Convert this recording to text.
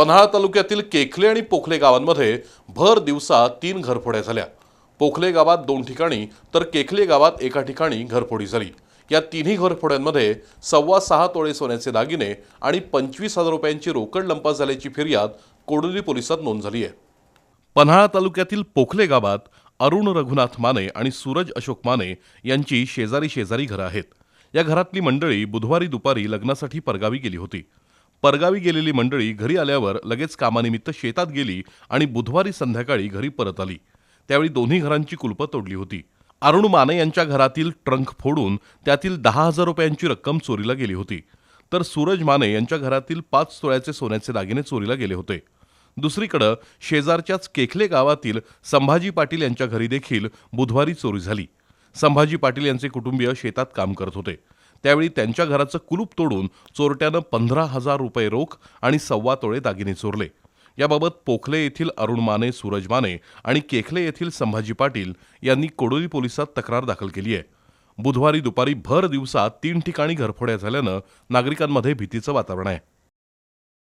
पन्हाळा तालुक्यातील केखले आणि पोखले गावांमध्ये भर दिवसा तीन घरफोड्या झाल्या. पोखले गावात दोन ठिकाणी तर केखले गावात एका ठिकाणी घरफोडी झाली. या तिन्ही घरफोड्यांमध्ये सव्वा सहा तोळे सोन्याचे दागिने आणि पंचवीस हजार रुपयांची रोकड लंपास झाल्याची फिर्याद कोडोली पोलिसात नोंद झाली आहे. पन्हाळा तालुक्यातील पोखले गावात अरुण रघुनाथ माने आणि सूरज अशोक माने यांची शेजारी शेजारी घरं आहेत. या घरातली मंडळी बुधवारी दुपारी लग्नासाठी परगावी गेली होती. परगावी गेलेली मंडळी घरी आल्यावर लगेच कामानिमित्त शेतात गेली आणि बुधवारी संध्याकाळी घरी परत आली. त्यावेळी दोन्ही घरांची कुलपं तोडली होती. अरुण माने यांच्या घरातील ट्रंक फोडून त्यातील दहा हजार रुपयांची रक्कम चोरीला गेली होती. तर सूरज माने यांच्या घरातील पाच तोळ्याचे सोन्याचे दागिने चोरीला गेले होते. दुसरीकडं शेजारच्याच केखले गावातील संभाजी पाटील यांच्या घरी देखील बुधवारी चोरी झाली. संभाजी पाटील यांचे कुटुंबीय शेतात काम करत होते. त्यावेळी त्यांच्या घराचं कुलूप तोडून चोरट्यानं पंधरा हजार रुपये रोख आणि सव्वा तोळे दागिने चोरले. याबाबत पोखले येथील अरुण माने सूरज माने आणि केखले येथील संभाजी पाटील यांनी कोडोली पोलिसात तक्रार दाखल केली आहे. बुधवारी दुपारी भर दिवसात तीन ठिकाणी घरफोड्या झाल्यानं नागरिकांमध्ये भीतीचं वातावरण आहे.